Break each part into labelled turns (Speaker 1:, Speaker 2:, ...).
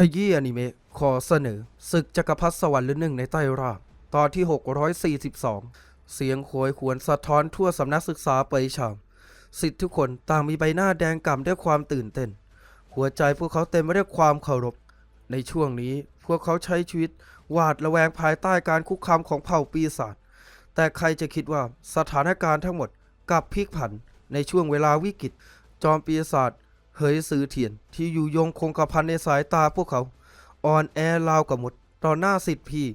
Speaker 1: ขยี้อนิเมะขอเสนอศึกจักรพรรดิสวรรค์หรือหนึ่งในใต้รางตอนที่ 642 เสียงโหยหวนสะท้อนทั่วสำนักศึกษาเปชางสิทธิ์ทุกคนต่างมีใบหน้าแดงก่ำด้วยความตื่นเต้น หัวใจพวกเขาเต็มไปด้วยความเคารพ ในช่วงนี้พวกเขาใช้ชีวิตหวาดระแวงภายใต้การคุกคามของเผ่าปีศาจแต่ใครจะคิดว่าสถานการณ์ทั้งหมดกลับพลิกผันในช่วงเวลาวิกฤต จอมปีศาจ เหยซือเทียนที่อยู่ยงคงกระพันในสายตาพวกเขา อ่อนแอราวกับหมด ต่อหน้าสิทธิพี่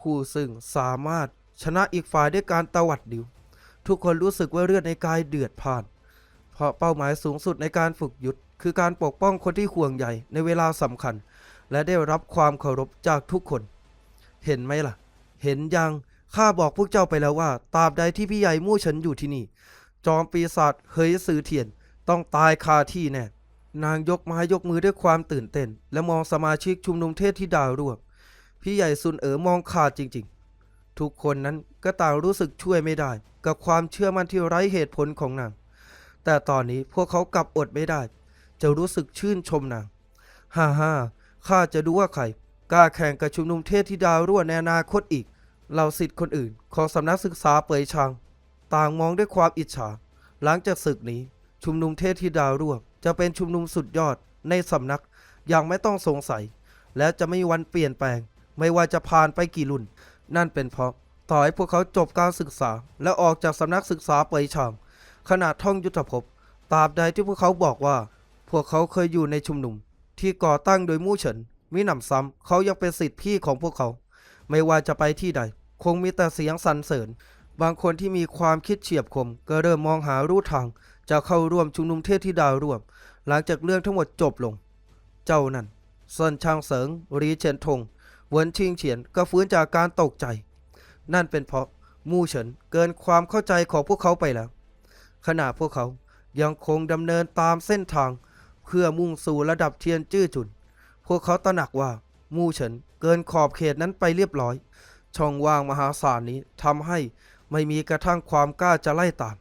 Speaker 1: ผู้ซึ่งสามารถชนะอีกฝ่ายด้วยการตวัดดิว ทุกคนรู้สึกว่าเลือดในกายเดือดพ่าน เพราะเป้าหมายสูงสุดในการฝึกยุทธคือการปกป้องคนที่ห่วงใยในเวลาสำคัญ และได้รับความเคารพจากทุกคน เห็นไหมล่ะ เห็นยังข้าบอกพวกเจ้าไปแล้วว่าตราบใดที่พี่ใหญ่มู่เฉินอยู่ที่นี่ จอมปีศาจเฮยซือเทียน ต้องตายคาที่แน่ นางยกไม้ยกมือด้วยความตื่นเต้น และมองสมาชิกชุมนุมเทศที่ดาวร่วงพี่ใหญ่ซุนเอ๋อมองขาดจริง ๆ ทุกคนนั้นก็ต่างรู้สึกช่วยไม่ได้ กับความเชื่อมั่นที่ไร้เหตุผลของนาง แต่ตอนนี้พวกเขากลับอดไม่ได้ จะรู้สึกชื่นชมนางฮ่าฮ่าข้าจะดูว่าใครกล้าแข่งกับชุมนุมเทศที่ดาวร่วงในอนาคตอีกเราสิทธิ์คนอื่น ของสำนักศึกษาเปยชาง ต่างมองด้วยความอิจฉา หลังจากศึกนี้ ชุมนุมเทศที่ดาวร่วงจะเป็นชุมนุมสุดยอดในสำนักอย่างไม่ต้องสงสัย และจะไม่มีวันเปลี่ยนแปลง ไม่ว่าจะผ่านไปกี่รุ่น นั่นเป็นเพราะต่อให้พวกเขาจบการศึกษา และออกจากสำนักศึกษาเปยชางขนาดท่องยุทธภพตราบใดที่พวกเขาบอกว่า พวกเขาเคยอยู่ในชุมนุม ที่ก่อตั้งโดยมู่เฉินมิหนำซ้ำเขายังเป็นสิทธิพี่ของพวกเขา ไม่ว่าจะไปที่ใด คงมีแต่เสียงสรรเสริญ บางคนที่มีความคิดเฉียบคม ก็เริ่มมองหารูทาง จะเข้าร่วมชุมนุมเทศที่ดาวร่วม หลังจากเรื่องทั้งหมดจบลง เจ้านั่นเซินชางเสิงรีเฉียนทงเวินชิงเฉียนก็ฟื้นจากการตกใจ นั่นเป็นเพราะมู่เฉินเกินความเข้าใจของพวกเขาไปแล้ว ขณะพวกเขายังคงดำเนินตามเส้นทาง เพื่อมุ่งสู่ระดับเทียนจื้อจุน พวกเขาตระหนักว่ามู่เฉินเกินขอบเขตนั้นไปเรียบร้อย ช่องว่างมหาศาลนี้ทำให้ไม่มีกระทั่งความกล้าจะไล่ตาม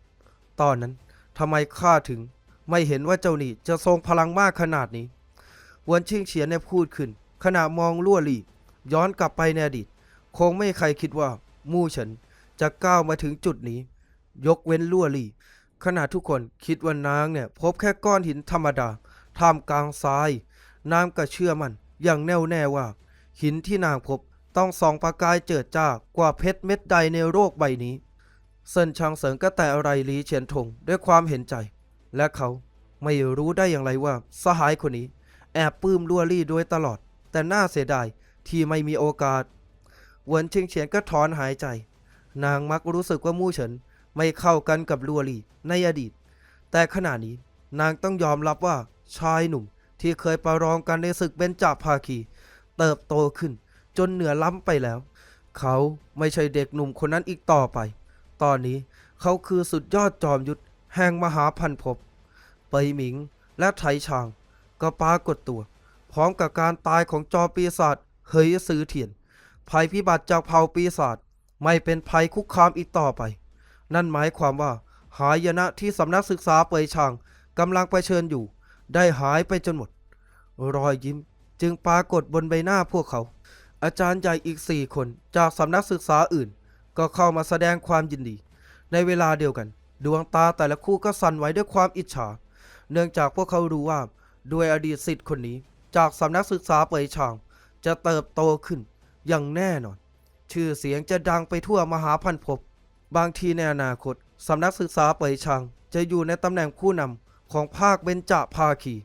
Speaker 1: ตอนนั้น ทำไมข้าถึง ไม่เห็นว่าเจ้านี่จะทรงพลังมากขนาดนี้หวนชิงเฉียนเนี่ยพูดขึ้น ขณะมองลั่วหลี่ย้อนกลับไปในอดีต คงไม่ใครคิดว่า มู่เฉินจะก้าวมาถึงจุดนี้ ยกเว้นลั่วหลี่ขณะทุกคนคิดว่านางเนี่ย พบแค่ก้อนหินธรรมดาท่ามกลางทราย นางก็เชื่อมันอย่างแน่วแน่ว่า หินที่นางพบต้องส่องประกายเจิดจ้ากว่าเพชรเม็ดใดในโลกใบนี้ เซินชางเสิงก็แต่อะไรลีเฉียนทงด้วยความเห็นใจ และเขาไม่รู้ได้อย่างไรว่าสหายคนนี้ แอบปลื้มลัวลี่โดยตลอด แต่น่าเสียดายที่ไม่มีโอกาสหวนชิงเฉียนก็ถอนหายใจ นางมักรู้สึกว่ามู่เฉินไม่เข้ากันกับลัวลี่ในอดีต แต่ขณะนี้นางต้องยอมรับว่าชายหนุ่มที่เคยประลองกันในศึกเบญจภาคี เติบโตขึ้นจนเหนือล้ำไปแล้ว เขาไม่ใช่เด็กหนุ่มคนนั้นอีกต่อไป ตอนนี้ เขาคือสุดยอดจอมยุทธแห่งมหาพันภพเปยหมิงและไถชาง ก็ปรากฏตัว พร้อมกับการตายของจอมปีศาจเฮยซือเทียน ภัยพิบัติจากเผ่าปีศาจไม่เป็นภัยคุกคามอีกต่อไป นั่นหมายความว่า หายนะที่สำนักศึกษาเปยชางกำลังไปเชิญอยู่ ได้หายไปจนหมด รอยยิ้มจึงปรากฏบนใบหน้าพวกเขา อาจารย์ใหญ่อีกสี่คนจากสำนักศึกษาอื่น ก็เข้ามาแสดงความยินดี ในเวลาเดียวกัน ดวงตาแต่ละคู่ก็สั่นไหวด้วยความอิจฉา เนื่องจากพวกเขารู้ว่าด้วยอดีตสิทธิ์คนนี้ จากสำนักศึกษาเปยชาง จะเติบโตขึ้นอย่างแน่นอน ชื่อเสียงจะดังไปทั่วมหาพันภพบางทีในอนาคตสำนักศึกษาเปยชาง จะอยู่ในตำแหน่งผู้นำของภาคเบญจภาคี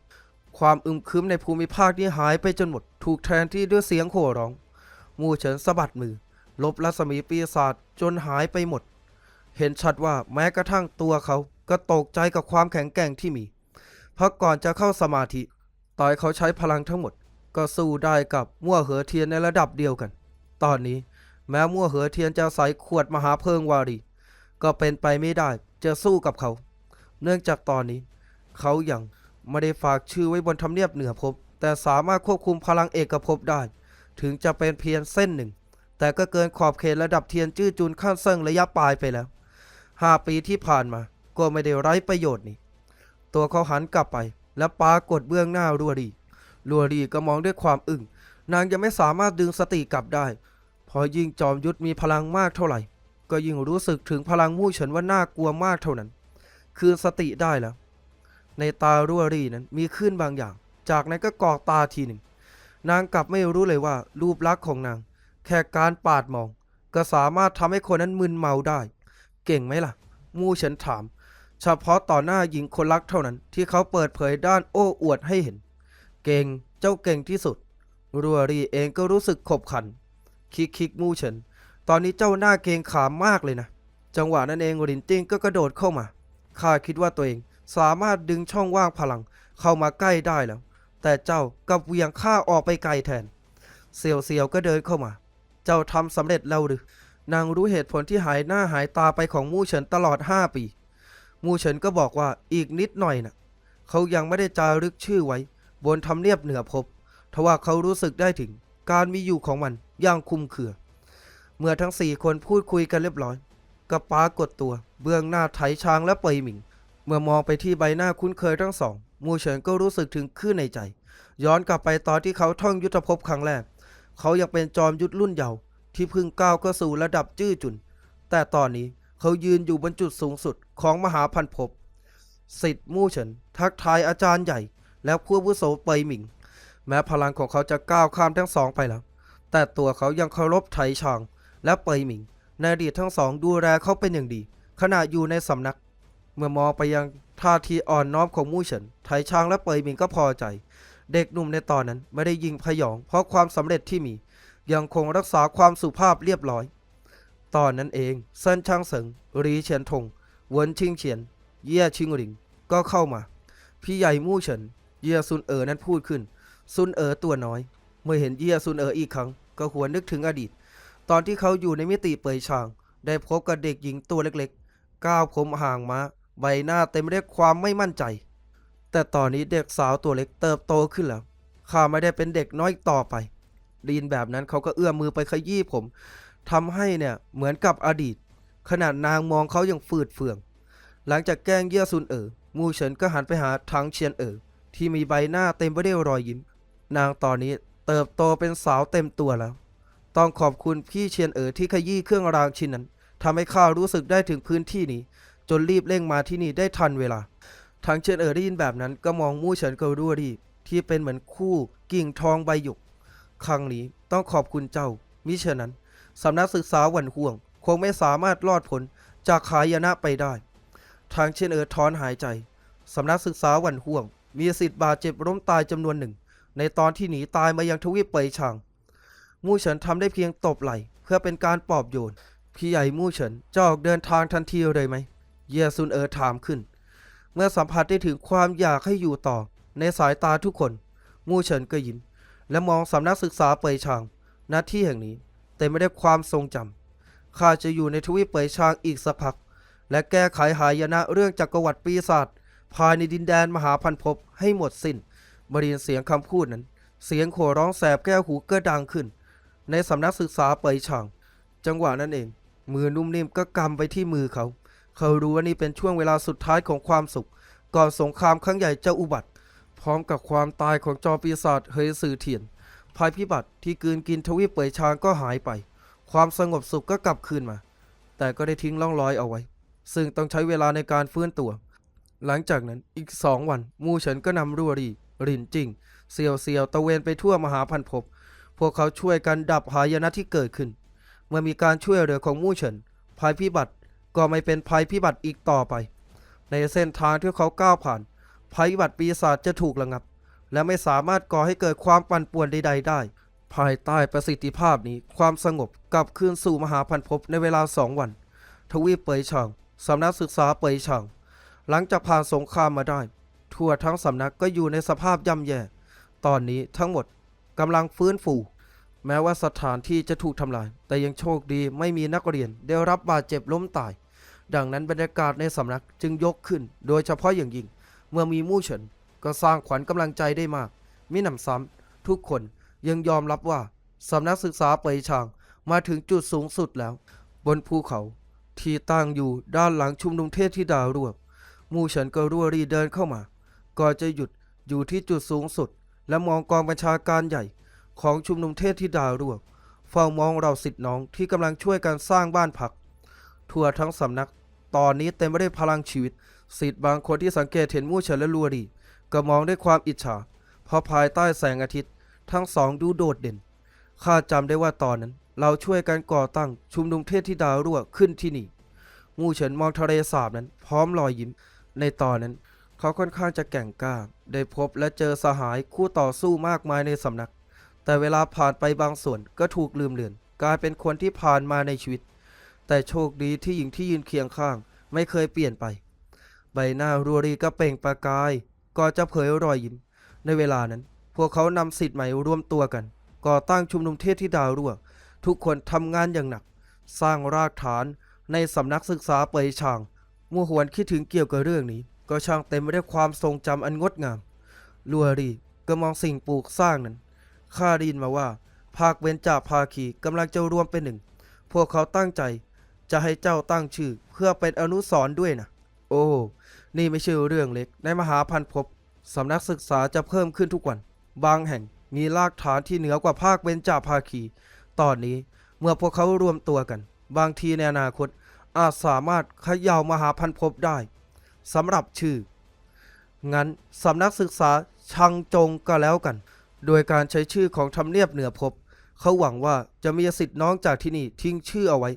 Speaker 1: ความอึมครึมในภูมิภาคนี้หายไปจนหมด ถูกแทนที่ด้วยเสียงโห่ร้อง มู่เฉินสะบัดมือ ลบรัศมีปีศาจจนหายไปหมด เห็นชัดว่าแม้กระทั่งตัวเขาก็ตกใจกับความแข็งแกร่งที่มี เพราะก่อนจะเข้าสมาธิต่อยเขาใช้พลังทั้งหมด ก็สู้ได้กับมั่วเหอเทียนในระดับเดียวกัน ตอนนี้แม้มั่วเหอเทียนจะใส่ขวดมหาเพิงวารี ก็เป็นไปไม่ได้จะสู้กับเขา เนื่องจากตอนนี้ เขายัางไม่ได้ฝากชื่อไว้บนทำเนียบเหนือภพแต่สามารถควบคุมพลังเอกภพได้ ถึงจะเป็นเพียงเส้นหนึ่ง แต่ก็เกินขอบเขตระดับเทียนจื้อจุนขั้นเซิงระยะปลายไปแล้วห้าปีที่ผ่านมา ก็ไม่ได้ไร้ประโยชน์นี่ ตัวเขาหันกลับไป และปากฏเบื้องหน้ารัวดีลัวรีก็มองด้วยความอึ้งนางยังไม่สามารถดึงสติกลับได้ พอยิ่งจอมยุทธมีพลังมากเท่าไหร่ ก็ยิ่งรู้สึกถึงพลังมู่เฉินว่าน่ากลัวมากเท่านั้น คืนสติได้แล้ว ในตารัวรีนั้นมีขึ้นบางอย่าง จากนั้นก็กรอกตาทีหนึ่ง นางกลับไม่รู้เลยว่ารูปลักษณ์ของนาง แค่การปาดมอง ก็สามารถทำให้คนนั้นมึนเมาได้ เก่งไหมล่ะ มู่เฉินถาม เฉพาะต่อหน้าหญิงคนรักเท่านั้น ที่เขาเปิดเผยด้านโอ้อวดให้เห็น เก่งเจ้าเก่งที่สุด รัวรีเองก็รู้สึกขบขัน คิกคิกมู่เฉิน ตอนนี้เจ้าหน้าเกรงขามมากเลยนะ จังหวะนั้นเองหลินจิ้งก็กระโดดเข้ามาข้าคิดว่าตัวเองสามารถดึงช่องว่างพลังเข้ามาใกล้ได้แล้ว แต่เจ้ากับเวียงข้าออกไปไกลแทน เซียวเซียวก็เดินเข้ามา เจ้าทำสำเร็จแล้วหรือนางรู้เหตุผลที่หายหน้าหายตาไปของมู่เฉินตลอด5ปี มู่เฉินก็บอกว่าอีกนิดหน่อยนะเขายังไม่ได้จารึกชื่อไว้ บนทำเนียบเหนือภพทว่าเขารู้สึกได้ถึง การมีอยู่ของมันอย่างคุ้มเคือ เมื่อทั้งสี่คนพูดคุยกันเรียบร้อยก็ปรากฏตัว เบื้องหน้าไถช้างและเปยหมิง เมื่อมองไปที่ใบหน้าคุ้นเคยทั้งสอง มูเฉินก็รู้สึกถึงคลื่นในใจ ย้อนกลับไปตอนที่เขาท่องยุทธภพครั้งแรก เขายังเป็นจอมยุทธรุ่นเยาว์ที่เพิ่งก้าวเข้าสู่ระดับจื้อจุน แต่ตอนนี้เขายืนอยู่บนจุดสูงสุดของมหาพันภพสิทธิ์มู่เฉินทักทายอาจารย์ใหญ่ และผู้อาวุโสเปยหมิง แม้พลังของเขาจะก้าวข้ามทั้งสองไปแล้ว แต่ตัวเขายังเคารพไถชางและเปยหมิงในอดีตทั้งสองดูแลเขาเป็นอย่างดี ขณะอยู่ในสำนัก เมื่อมองไปยังท่าทีอ่อนน้อมของมู่เฉินไถชางและเปยหมิงก็พอใจ เด็กหนุ่มในตอนนั้นไม่ได้ยิงพยอง เพราะความสำเร็จที่มี ยังคงรักษาความสุภาพเรียบร้อย ตอนนั้นเองเซินชางเสิงรีเฉียนทงเหวินชิงเฉียน เย่ชิงหลิง ก็เข้ามา พี่ใหญ่มู่เฉิน เย่ซุนเอ๋อนั้นพูดขึ้น ซุนเอ๋อตัวน้อย เมื่อเห็นเย่ซุนเอ๋ออีกครั้ง ก็หวนนึกถึงอดีต ตอนที่เขาอยู่ในมิติเปยชาง ได้พบกับเด็กหญิงตัวเล็กๆ ก้าวผมห่างมาใบหน้าเต็มไปด้วยความไม่มั่นใจ แต่ตอนนี้เด็กสาวตัวเล็กเติบโตขึ้นแล้ว ข้าไม่ได้เป็นเด็กน้อยต่อไปไดยินแบบนั้นเขาก็เอื้อมมือไปขยี้ผมทำให้เนี่ยเหมือนกับอดีต ขนาดนางมองเขาอย่างฝืดเฟือง หลังจากแกล้งเยี่ยซุนเอ๋อมูเฉินก็หันไปหาทังเชียนเอ๋อที่มีใบหน้าเต็มไปด้วยรอยยิ้ม นางตอนนี้เติบโตเป็นสาวเต็มตัวแล้ว ต้องขอบคุณพี่เชียนเอ๋อที่ขยี้เครื่องรางชิ้นนั้นทำให้ข้ารู้สึกได้ถึงพื้นที่นี้ จนรีบเร่งมาที่นี่ได้ทันเวลา ทางเชนเอ๋อได้ยินแบบนั้น ก็มองมู่เฉินเกาดัวดีที่เป็นเหมือนคู่กิ่งทองใบหยก ครั้งนี้ต้องขอบคุณเจ้า มิเช่นนั้น สำนักศึกษาหวันห่วง คงไม่สามารถรอดพ้นจากขายนะไปได้ ทางเชนเอ๋อถอนหายใจ สำนักศึกษาหวันห่วง มีสิทธิ์บาดเจ็บล้มตายจำนวนหนึ่ง ในตอนที่หนีตายมายังทวีปเปยชาง มู่เฉินทำได้เพียงตบไหล่เพื่อเป็นการปลอบโยน พี่ใหญ่มู่เฉินจะออกเดินทางทันทีเลยไหม เยซุนเอ๋อถามขึ้น เมื่อสัมผัสได้ถึงความอยากให้อยู่ต่อ ในสายตาทุกคน มู่เฉินก็ยิ้ม และมองสำนักศึกษาเปยชางณที่แห่งนี้เต็มไปด้วยความทรงจำข้าจะอยู่ในทวีปเปยชางอีกสักพัก และแก้ไขหายนะเรื่องจักรวรรดิปีศาจภายในดินแดนมหาพันภพให้หมดสิน้นบรินเสียงคำพูดนั้น เสียงโห่ร้องแสบแก้วหูก็ดังขึ้น ในสำนักศึกษาเปยชางจังหวะนั้นเอง มือนุ่มนิ่มก็กำไปที่มือเขา เขารู้ว่านี่เป็นช่วงเวลาสุดท้ายของความสุข ก่อนสงครามครั้งใหญ่จะอุบัติ พร้อมกับความตายของจอปีศาจเฮยซือเทียน ภัยพิบัติที่กืนกินทวีปเปยชางก็หายไป ความสงบสุขก็กลับคืนมา แต่ก็ได้ทิ้งร่องรอยเอาไว้ ซึ่งต้องใช้เวลาในการฟื้นตัว หลังจากนั้นอีกสองวัน มูเฉินก็นำรัวรีรินจิงเซียวเซียวตะเวนไปทั่วมหาพันภพพวกเขาช่วยกันดับหายนะที่เกิดขึ้น เมื่อมีการช่วยเหลือของมู่เฉินภัยพิบัติ ก็ไม่เป็นภัยพิบัติอีกต่อไป ในเส้นทางที่เขาก้าวผ่าน ภัยพิบัติปีศาจจะถูกระงับ และไม่สามารถก่อให้เกิดความปั่นป่วนใด ๆ ได้ ภายใต้ประสิทธิภาพนี้ความสงบกลับคืนสู่มหาพันภพในเวลาสองวัน ทวีปเปยช่างสำนักศึกษาเปยช่างหลังจากผ่านสงครามมาได้ ทั่วทั้งสำนักก็อยู่ในสภาพย่ำแย่ ตอนนี้ทั้งหมดกำลังฟื้นฟูแม้ว่าสถานที่จะถูกทำลาย แต่ยังโชคดีไม่มีนักเรียนได้รับบาดเจ็บล้มตาย ดังนั้นบรรยากาศในสำนักจึงยกขึ้น โดยเฉพาะอย่างยิ่ง เมื่อมีมู่เฉินก็สร้างขวัญกำลังใจได้มาก มิหนำซ้ำทุกคนยังยอมรับว่าสำนักศึกษาเปยชางมาถึงจุดสูงสุดแล้ว บนภูเขาที่ตั้งอยู่ด้านหลังชุมนุมเทพธิดารวบมู่เฉินก็รัวรีเดินเข้ามาก่อนจะหยุดอยู่ที่จุดสูงสุด และมองกองบัญชาการใหญ่ของชุมนุมเทพธิดารวกเฝ้ามองเราสิทธิ์น้องที่กำลังช่วยกันสร้างบ้านพัก ทั่วทั้งสำนัก ตอนนี้เต็มไปด้วยพลังชีวิตสิทธิ์บางคนที่สังเกตเห็นมู่เฉินและลัวดี ก็มองด้วยความอิจฉาเพราะภายใต้แสงอาทิตย์ ทั้งสองดูโดดเด่นข้าจำได้ว่าตอนนั้น เราช่วยกันก่อตั้งชุมนุมเทพธิดารั่วขึ้นที่นี่มู่เฉินมองทะเลสาบนั้น พร้อมรอยยิ้ม ในตอนนั้น เขาค่อนข้างจะแก่งกล้า ได้พบและเจอสหายคู่ต่อสู้มากมายในสำนัก แต่เวลาผ่านไปบางส่วนก็ถูกลืมเลือน กลายเป็นคนที่ผ่านมาในชีวิต แต่โชคดีที่หญิงที่ยืนเคียงข้าง ไม่เคยเปลี่ยนไป ใบหน้ารัวรีก็เปล่งประกายก่อนจะเผยรอยยิ้ม ในเวลานั้น พวกเขานำสิทธิ์ใหม่รวมตัวกัน ก่อตั้งชุมนุมเทพธิดารั่ว ทุกคนทำงานอย่างหนัก สร้างรากฐานในสำนักศึกษาเปยชางมัวหวนคิดถึงเกี่ยวกับเรื่องนี้ ก็ช่างเต็มไปด้วยความทรงจำอันงดงามลัวรีก็มองสิ่งปลูกสร้างนั้นข้าได้ยินมาว่า ภาคเวนจ่าภาคีกำลังจะรวมเป็นหนึ่ง พวกเขาตั้งใจ จะให้เจ้าตั้งชื่อเพื่อเป็นอนุสรณ์ด้วยนะ โอ้ นี่ไม่ใช่เรื่องเล็ก ในมหาพันธ์ภพสำนักศึกษาจะเพิ่มขึ้นทุกวัน บางแห่งมีรากฐานที่เหนือกว่าภาคเบญจาภาคี ตอนนี้เมื่อพวกเขารวมตัวกัน บางทีในอนาคต อาจสามารถเขย่ามหาพันธ์ภพได้สำหรับชื่อ งั้นสำนักศึกษาชังจงก็แล้วกัน โดยการใช้ชื่อของทำเนียบเหนือภพเขาหวังว่าจะมีสิทธิ์น้องจากที่นี่ทิ้งชื่อเอาไว้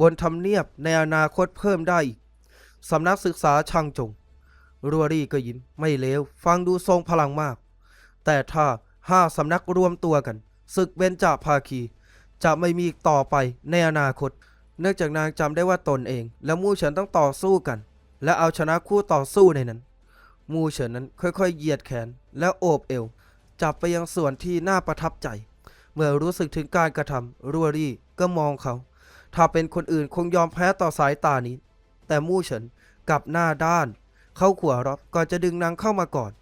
Speaker 1: บนทำเนียบในอนาคตเพิ่มได้อีกสำนักศึกษาช่างจง รัวรี่ก็ยิ้มไม่เลวฟังดูทรงพลังมาก แต่ถ้าห้าสำนักรวมตัวกันศึกเบญจาภาคี จะไม่มีอีกต่อไปในอนาคต เนื่องจากนางจำได้ว่าตนเอง และมู่เฉินต้องต่อสู้กัน และเอาชนะคู่ต่อสู้ในนั้น มู่เฉินนั้นค่อยๆเหยียดแขนและโอบเอว จับไปยังส่วนที่น่าประทับใจ เมื่อรู้สึกถึงการกระทำรัวรี่ก็มองเขา ถ้าเป็นคนอื่นคงยอมแพ้ต่อสายตานี้ แต่มู่เฉินกลับหน้าด้าน เข้าขวารับก่อนจะดึงนางเข้ามาก่อน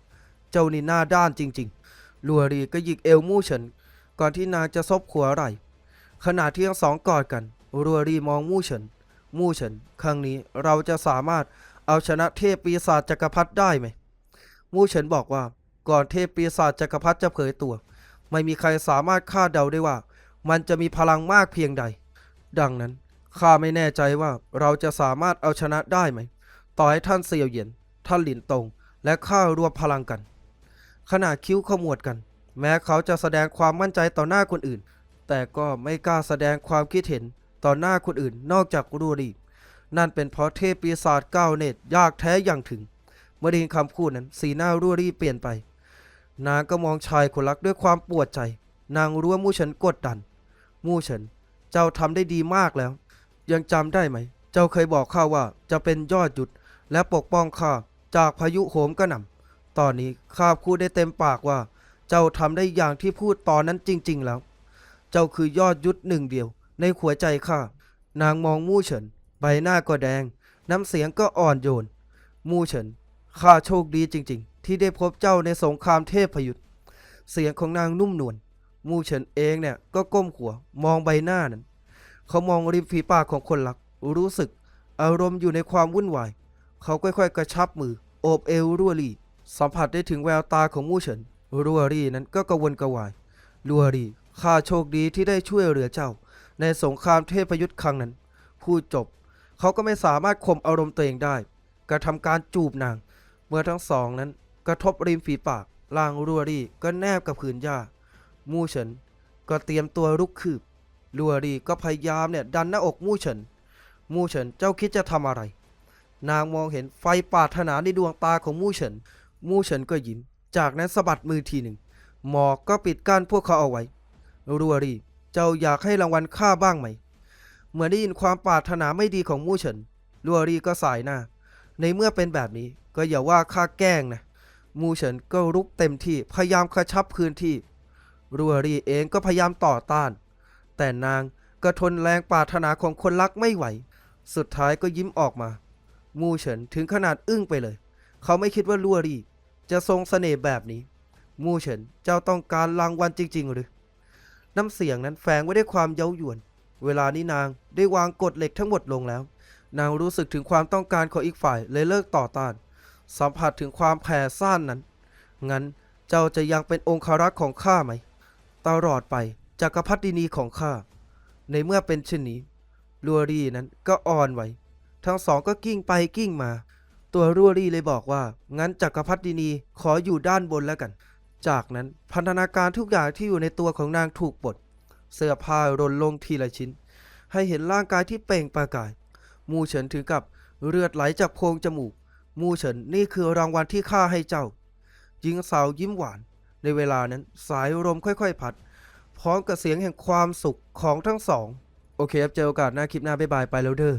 Speaker 1: เจ้านี่หน้าด้านจริงๆ ลัวรีก็หยิกเอวมู่เฉิน ก่อนที่นางจะซบขวาไหลขณะที่ทั้งสองกอดกัน รัวรีมองมู่เฉิน มู่เฉิน ครั้งนี้เราจะสามารถเอาชนะเทพปีศาจจักรพรรดิได้ไหม มู่เฉินบอกว่า ก่อนเทพปีศาจจักรพรรดิจะเผยตัว ไม่มีใครสามารถคาดเดาได้ว่า มันจะมีพลังมากเพียงใด ดังนั้นข้าไม่แน่ใจว่าเราจะสามารถเอาชนะได้ไหม ต่อให้ท่านเซียวเหยียน ท่านหลินตง และข้ารวมพลังกัน ขณะคิ้วขมวดกัน แม้เขาจะแสดงความมั่นใจต่อหน้าคนอื่น แต่ก็ไม่กล้าแสดงความคิดเห็นต่อหน้าคนอื่นนอกจากรูรีนั่นเป็นเพราะเทพปีศาจก้าวเนตรยากแท้อย่างถึง เมื่อได้ยินคำพูดนั้นสีหน้ารูรีเปลี่ยนไป นางก็มองชายคนรักด้วยความปวดใจ นางรู้ว่ามู่เฉินกดดัน มู่เฉิน เจ้าทำได้ดีมากแล้ว ยังจำได้ไหม เจ้าเคยบอกข้าว่าจะเป็นยอดหยุด และปกป้องข้าจากพายุโหมกระหน่ำตอนนี้ข้าพูดได้เต็มปากว่า เจ้าทำได้อย่างที่พูดตอนนั้นจริง ๆ แล้ว เจ้าคือยอดยุทธหนึ่งเดียว ในหัวใจข้านางมองมู่เฉิน ใบหน้าก็แดง น้ำเสียงก็อ่อนโยน มู่เฉินข้าโชคดีจริง ๆ ที่ได้พบเจ้าในสงครามเทพยุทธเสียงของนางนุ่มนวล มู่เฉินเองเนี่ยก็ก้มหัวมองใบหน้านั้น เขามองริมฝีปากของคนรัก รู้สึก อารมณ์อยู่ในความวุ่นวาย เขาค่อยๆ กระชับมือ โอบเอวรัวรีสัมผัสได้ถึงแววตาของมู่เฉินรัวรีนั้นก็กระวนกระวายรัวรีข้าโชคดีที่ได้ช่วยเหลือเจ้า ในสงครามเทพยุทธครั้งนั้น พูดจบ เขาก็ไม่สามารถข่มอารมณ์ตัวเองได้ กระทำการจูบนาง เมื่อทั้งสองนั้น กระทบริมฝีปากล่างรัวรีก็แนบกับผืนหญ้า มู่เฉินก็เตรียมตัวลุกคืบลัวรีก็พยายามเนี่ยดันหน้าอกมู่เฉินมู่เฉินเจ้าคิดจะทำอะไร นางมองเห็นไฟปาถนาในดวงตาของมู่เฉินมู่เฉินก็ยิ้ม จากนั้นสะบัดมือทีหนึ่ง หมอกก็ปิดกั้นพวกเขาเอาไว้รัวรีเจ้าอยากให้รางวัลข้าบ้างไหม เหมื่อได้ยินความปาถนาไม่ดีของมู่เฉินรัวรีก็สายหน้า ในเมื่อเป็นแบบนี้ก็อย่าว่าข้าแกล้งนะ มู่เฉินก็รุกเต็มที่พยายามกระชับพื้นที่ รัวรีเองก็พยายามต่อต้าน แต่นางก็ทนแรงปรารถนาของคนรักไม่ไหว สุดท้ายก็ยิ้มออกมา มูเฉินถึงขนาดอึ้งไปเลย เขาไม่คิดว่าลัวรีจะทรงเสน่ห์แบบนี้ มูเฉินเจ้าต้องการรางวัลจริง ๆ หรือ น้ำเสียงนั้นแฝงไว้ด้วยความเย้ายวน เวลานี้นางได้วางกฎเหล็กทั้งหมดลงแล้ว นางรู้สึกถึงความต้องการของอีกฝ่ายเลยเลิกต่อต้าน สัมผัสถึงความแผ่ซ่านนั้น งั้นเจ้าจะยังเป็นองคารักษ์ของข้าไหม ตลอดไปจักรพรรดินีของข้า ในเมื่อเป็นเช่นนี้ ลัวรี่นั้นก็อ่อนไหว ทั้งสองก็กิ้งไปกิ้งมา ตัวรัวรี่เลยบอกว่า งั้นจักรพรรดินีขออยู่ด้านบนแล้วกัน จากนั้นพันธนาการทุกอย่างที่อยู่ในตัวของนางถูกปลด เสื้อผ้าหล่นลงทีละชิ้น ให้เห็นร่างกายที่เปล่งประกาย มูเฉินถึงกับเลือดไหลจากโพรงจมูก มูเฉินนี่คือรางวัลที่ข้าให้เจ้าหญิงสาวยิ้มหวาน ในเวลานั้นสายลมค่อยๆ พัด พร้อมกับเสียงแห่งความสุขของทั้งสอง โอเคครับ เจอโอกาสหน้าคลิปหน้าบ๊ายบายไปแล้วเด้อ